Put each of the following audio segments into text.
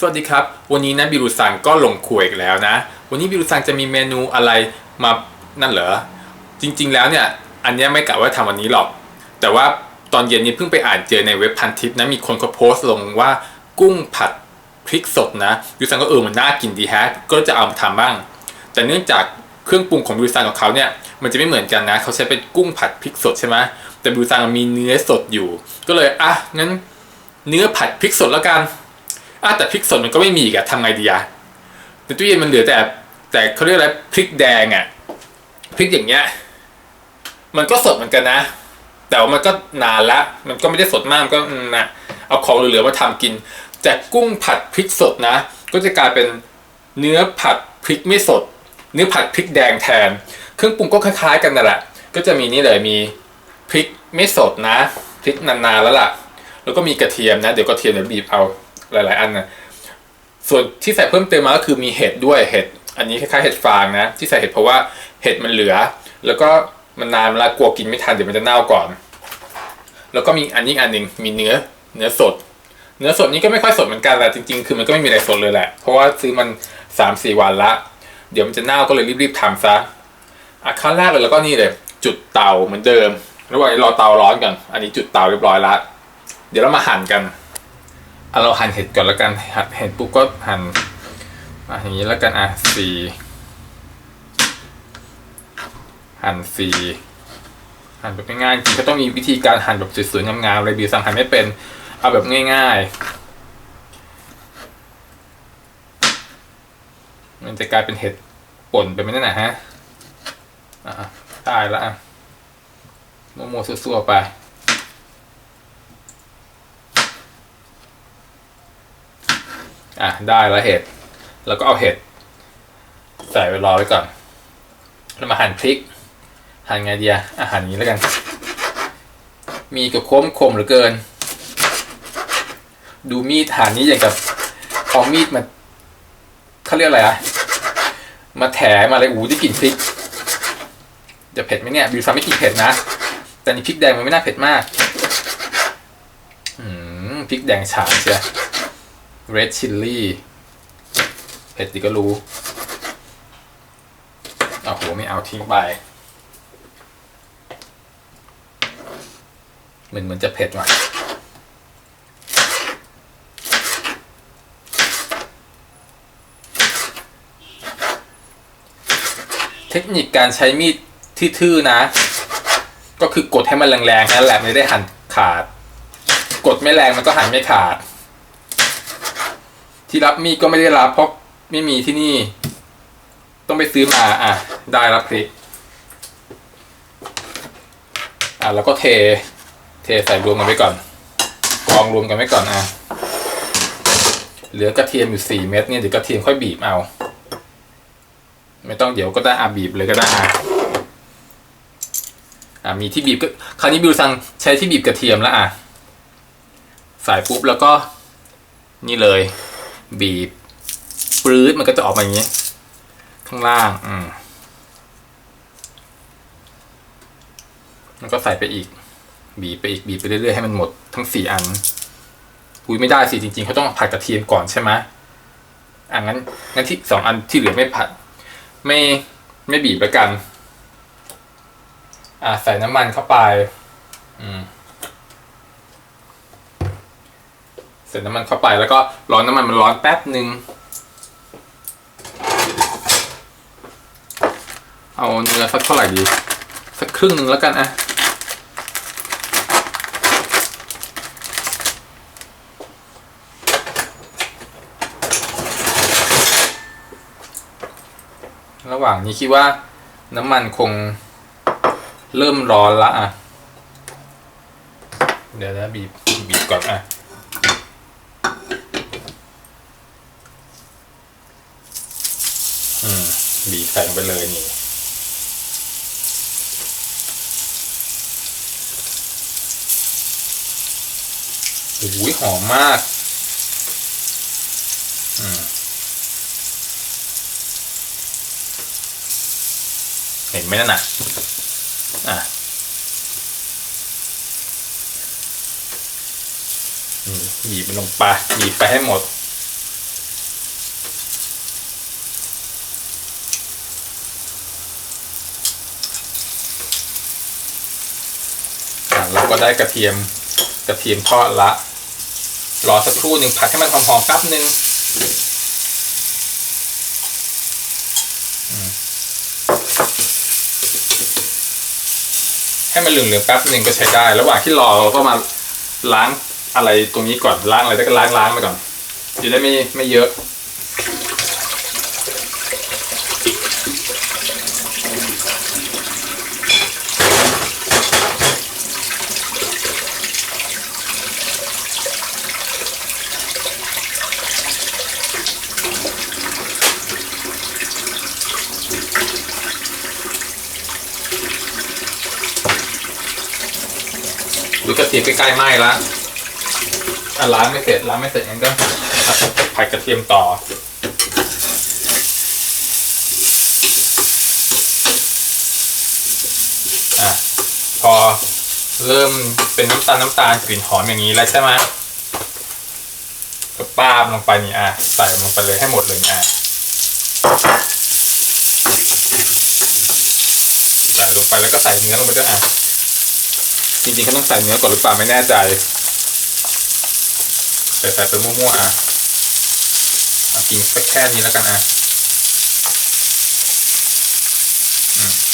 สวัสดีครับ วันนี้นะบิรุซังก็ลงครัวอีกแล้วนะ วันนี้บิรุซังจะมีเมนูอะไรมานั่นเหรอ จริง ๆ แล้วเนี่ย อันนี้ไม่กะว่าทำวันนี้หรอก แต่ว่าตอนเย็นนี้เพิ่งไปอ่านเจอในเว็บพันทิปนะมีคนเขาโพสต์ลงว่ากุ้งผัดพริกสดนะบิรุซังก็เออมันน่ากินดีแฮะก็จะเอามาทำบ้าง แต่เนื่องจากเครื่องปรุงของบิรุซังของเขาเนี่ยมันจะไม่เหมือนกันนะเขาใช้เป็นกุ้งผัดพริกสดใช่ไหมแต่บิรุซังมีเนื้อสดอยู่ ก็เลยอะงั้น เนื้อผัดพริกสดแล้วกัน อะแต่พริกสดมันก็ไม่มีอีกะทำไงดีอะในตู้เย็นมันเหลือแต่ แต่เขาเรียกอะไรพริกแดงอะพริกอย่างเงี้ย มันก็สดเหมือนกันนะ แต่ว่ามันก็นานละมันก็ไม่ได้สดมากมันก็อืมนะเอาของเหลือๆมาทำกิน แต่กุ้งผัดพริกสดนะ ก็จะกลายเป็นเนื้อผัดพริกไม่สด เนื้อผัดพริกแดงแทน เครื่องปรุงก็คล้ายๆกันนั่นแหละ ก็จะมีนี่เลยมีพริกไม่สดนะพริกนานๆแล้วล่ะ แล้วก็มีกระเทียมนะ เดี๋ยวกระเทียมเดี๋ยวบีบเอา หลาย ๆ อันนะส่วนที่ใส่เพิ่มเติมมาก็คือมีเห็ดด้วยเห็ดอันนี้คล้ายๆเห็ดฟางนะ ที่ใส่เห็ดเพราะว่าเห็ดมันเหลือ แล้วก็มันนานแล้วกลัวกินไม่ทันเดี๋ยวมันจะเน่าก่อน แล้วก็มีอันนี้อันหนึ่งมีเนื้อเนื้อสด เนื้อสดนี้ก็ไม่ค่อยสดเหมือนกันแหละจริง ๆ คือมันก็ไม่มีอะไรสดเลยแหละ เพราะว่าซื้อมันสามสี่วันละ เดี๋ยวมันจะเน่าก็เลยรีบๆทำซะอะขั้นแรกเลยแล้วก็นี่เลย จุดเตาเหมือนเดิม ระหว่างรอเตาร้อนก่อนอันนี้จุดเตาเรียบร้อยละเดี๋ยวเรามาหั่นกัน เอาเราหั่นเห็ดก่อนแล้วกันหั่นเห็ดปุ๊บก็หั่นอะอย่างนี้แล้วกันอะสี่หั่นสี่หั่นแบบง่ายๆจริงก็ต้องมีวิธีการหั่นแบบสวยๆงามๆเลยบีสั่งหั่นไม่เป็นเอาแบบง่ายๆ มันจะกลายเป็นเห็ดป่นไปไม่ได้นะฮะอะตายละอะโมโมซัวๆไป อะได้แล้วเห็ด แล้วก็เอาเห็ด ใส่ไว้รอไว้ก่อน แล้วมาหั่นพริก หั่นไงดีอะอาหารนี้แล้วกัน มีกับคมคมเหลือเกิน ดูมีดหั่นนี้อย่างกับเอามีดมาเขาเรียกอะไรอะมาแถมาอะไรอู้ได้กลิ่นพริก จะเผ็ดไหมเนี่ยบิวซาไม่กินเผ็ดนะ แต่นี่พริกแดงมันไม่น่าเผ็ดมากอืมพริกแดงฉานเชียว red chili เผ็ดดิก็รู้เอาโหไม่เอาทิ้งไปเหมือนเหมือนจะเผ็ดว่ะเทคนิคการใช้มีดที่ทื่อนะ ก็คือกดให้มันแรงๆนั่นแหละไม่ได้หั่นขาด กดไม่แรงมันก็หั่นไม่ขาด ที่รับมีดก็ไม่ได้รับเพราะไม่มีที่นี่ ต้องไปซื้อมาอะได้รับพริกอะแล้วก็เท เทใส่รวมกันไว้ก่อนกองรวมกันไว้ก่อนอะเหลือกระเทียมอยู่สี่เม็ดเนี่ยเดี๋ยวกระเทียมค่อยบีบเอา ไม่ต้องเดี๋ยวก็ได้อะบีบเลยก็ได้อะอะมีที่บีบก็คราวนี้บิวซังใช้ที่บีบกระเทียมแล้วอะใส่ปุ๊บแล้วก็นี่เลย บีบปรื้ดมันก็จะออกมาอย่างนี้ ข้างล่างอืมแล้วก็ใส่ไปอีก บีบไปอีกบีบไปเรื่อยๆให้มันหมดทั้งสี่อันอุ้ยไม่ได้สิจริงๆเขาต้องผัดกระเทียมก่อนใช่ไหมอะงั้นงั้นที่สองอันที่เหลือไม่ผัด ไม่ไม่บีบแล้วกัน อะใส่น้ำมันเข้าไป อืม ใส่น้ำมันเข้าไปแล้วก็ร้อนน้ำมันมันร้อนแป๊บหนึ่งเอาเนื้อสักเท่าไหร่ดี สักครึ่งหนึ่งแล้วกันอะระหว่างนี้คิดว่าน้ำมันคงเริ่มร้อนละอะ เดี๋ยวนะบีบบีบก่อนอะ อืมบีบใส่ลงไปเลยนี่โอ้โหอมมาก อืมเห็นไหมนั่นน่ะ อะบีบมันลงไปบีบไปให้หมด เราก็ได้กระเทียมกระเทียมทอดละ รอสักครู่หนึ่งผัดให้มันหอมๆแป๊บหนึ่งให้มันเหลืองๆแป๊บหนึ่งก็ใช้ได้ ระหว่างที่รอเราก็มาล้างอะไรตรงนี้ก่อนล้างอะไรได้ก็ล้างล้างๆไปก่อนจะได้ไม่ไม่เยอะ กระเทียมใกล้ๆไหม้ละอะล้างไม่เสร็จล้างไม่เสร็จงั้นก็ผัดกระเทียมต่ออะพอเริ่มเป็นน้ำตาลน้ำตาลกลิ่นหอมอย่างนี้แล้วใช่ไหมก็ป้าบลงไปนี่อะใส่ลงไปเลยให้หมดเลยอะใส่ลงไปแล้วก็ใส่เนื้อลงไปด้วยอะ จริงๆเขาต้องใส่เนื้อก่อนหรือเปล่าไม่แน่ใจใส่ใส่ไปมั่วๆอะเอากินแค่แค่นี้แล้วกันอะ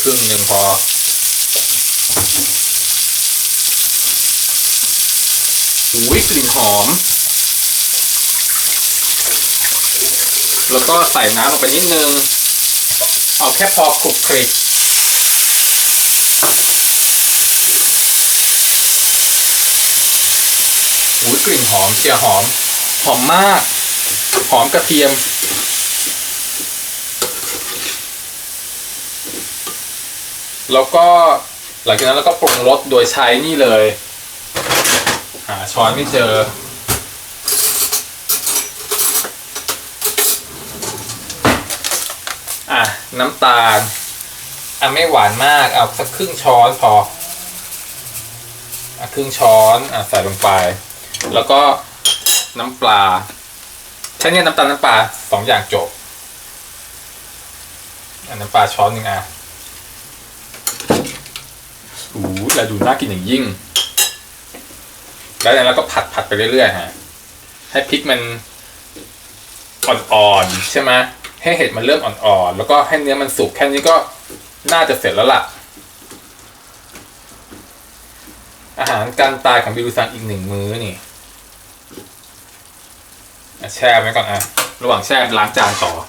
ครึ่งหนึ่งพอ อุ้ยกลิ่นหอม แล้วก็ใส่น้ำลงไปนิดนึง เอาแค่พอคลุกคลิก อุ้ยกลิ่นหอมเชียหอม หอมมาก หอมกระเทียม แล้วก็หลังจากนั้นเราก็ปรุงรสโดยใช้นี่เลย หาช้อนไม่เจอ อะ น้ำตาล อะ ไม่หวานมาก เอาสักครึ่งช้อนพอ อะ ครึ่งช้อน อะ ใส่ลงไป แล้วก็น้ำปลาใช้เนี่ยน้ำตาลน้ำปลาสองอย่างจบอะน้ำปลาช้อนหนึ่งอะอู้แล้วดูน่ากินอย่างยิ่ง แล้วเนี่ยเราก็ผัดผัดไปเรื่อยๆฮะ ให้พริกมันอ่อนๆใช่ไหมให้เห็ดมันเริ่มอ่อนๆ แล้วก็ให้เนื้อมันสุกแค่นี้ก็น่าจะเสร็จแล้วล่ะ อาหารการตายของบิวซังอีกหนึ่งมื้อนี่ แช่ไว้ก่อนอะ ระหว่างแช่ล้างจานต่อ อะ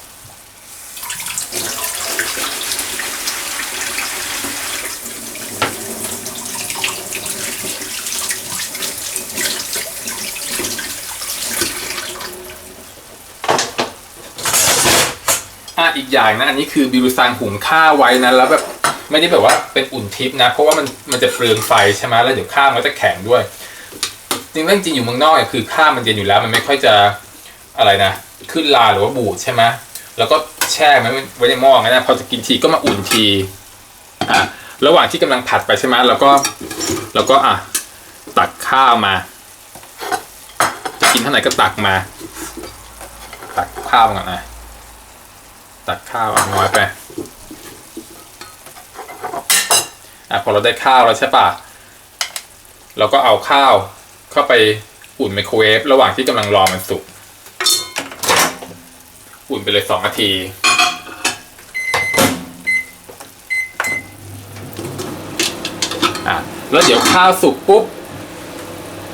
อีกอย่างนะอันนี้คือบิวซังหุงข้าวไว้นะแล้วแบบไม่ได้แบบว่าเป็นอุ่นทิพนะ เพราะว่ามันมันจะเปลืองไฟใช่ไหมแล้วเดี๋ยวข้าวมันก็จะแข็งด้วย จริงเรื่องจริงอยู่เมืองนอกเนี่ยคือข้าวมันเย็นอยู่แล้ว มันไม่ค่อยจะ อะไรนะ ขึ้นลาหรือว่าบูดใช่ไหมแล้วก็แช่มันไว้ในหม้องั้นนะพอจะกินทีก็มาอุ่นทีอะระหว่างที่กำลังผัดไปใช่ไหมแล้วก็แล้วก็อะตักข้าวมา จะกินเท่าไหร่ก็ตักมา ตักข้าวมาก่อนนะตักข้าวเอาน้อยไปอะพอเราได้ข้าวแล้วใช่ปะเราก็เอาข้าวเข้าไปอุ่นไมโครเวฟระหว่างที่กำลังรอมันสุก อุ่นไปเลยสองนาทีอะแล้วเดี๋ยวข้าวสุกปุ๊บ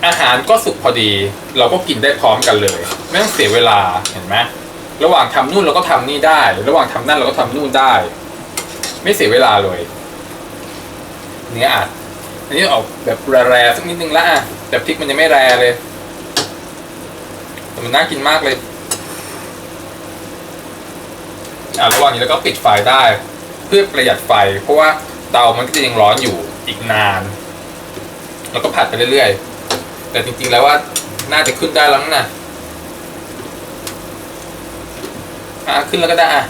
อาหารก็สุกพอดี เราก็กินได้พร้อมกันเลย ไม่ต้องเสียเวลาเห็นไหมระหว่างทำนู่นเราก็ทำนี่ได้ ระหว่างทำนั่นเราก็ทำนู่นได้ ไม่เสียเวลาเลย เนื้ออัดอันนี้ออกแบบแร่ๆสักนิดนึงละอะแต่พริกมันยังไม่แร่เลยแต่มันน่ากินมากเลย อะระหว่างนี้เราก็ปิดไฟได้ เพื่อประหยัดไฟ เพราะว่าเตามันก็จะยังร้อนอยู่อีกนาน แล้วก็ผัดไปเรื่อยๆ แต่จริงๆแล้วว่าน่าจะขึ้นได้แล้วนะอะขึ้นแล้วก็ได้อะ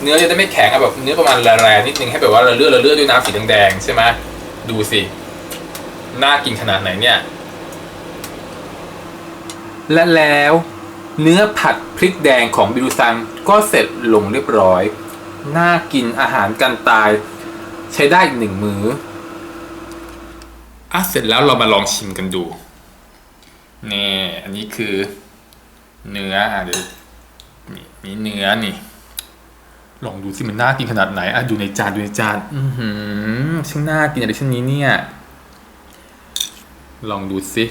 เนื้อจะได้ไม่แข็งอะแบบเนื้อประมาณแร่ๆนิดนึงให้แบบว่าเราเลือดเราเลือดด้วยน้ำสีแดงๆใช่ไหมดูสิน่ากินขนาดไหนเนี่ยและแล้ว เนื้อผัดพริกแดงของบิวซังก็เสร็จลงเรียบร้อย น่ากินอาหารกันตาย ใช้ได้อีกหนึ่งมือ้ออะเสร็จแล้วเรามาลองชิมกันดูนี่อันนี้คือ เนื้ออะเดี๋ยวมีมีเนื้อนี่ลองดูสิมันน่ากินขนาดไหนอะดูในจานดูในจาน อือหือช่างน่ากินอะไรเช่นนี้เนี่ย ลองดูสิ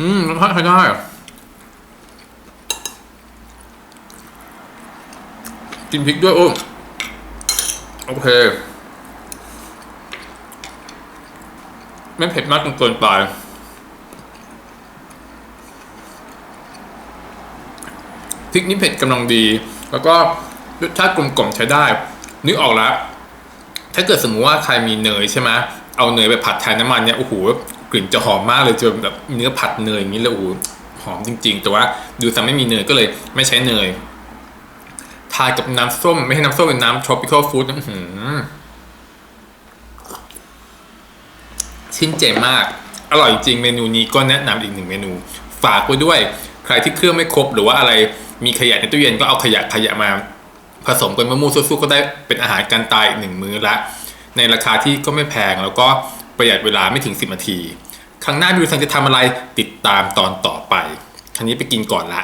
อืมรสชาติใช้ได้กินพริกด้วยโอ้โอเค ไม่เผ็ดมากจนเกินไปพริกนี่เผ็ดกำลังดี แล้วก็รสชาติกลมกล่อมใช้ได้ นึกออกแล้ว ถ้าเกิดสมมติว่าใครมีเนยใช่ไหมเอาเนยไปผัดแทนน้ำมันเนี่ยโอ้โห กลิ่นจะหอมมากเลยจะแบบเนื้อผัดเนยอย่างนี้เลยโอ้โหหอมจริง ๆ แต่ว่าดูซังไม่มีเนยก็เลยไม่ใช้เนยทานกับน้ำส้ม ไม่ใช่น้ำส้มเป็นน้ำ tropical food อื้อหือชื่นใจมาก อร่อยจริงเมนูนี้ก็แนะนำอีกหนึ่งเมนู ฝากไว้ด้วย ใครที่เครื่องไม่ครบหรือว่าอะไรมีขยะในตู้เย็นก็เอาขยะขยะมา ผสมกันมะม่วงสู้ๆก็ได้เป็นอาหารการตายอีกหนึ่งมื้อละ ในราคาที่ก็ไม่แพงแล้วก็ ประหยัดเวลาไม่ถึง 10นาที ครั้งหน้าบิวซังจะทำอะไรติดตามตอนต่อไปครั้งนี้ไปกินก่อนละ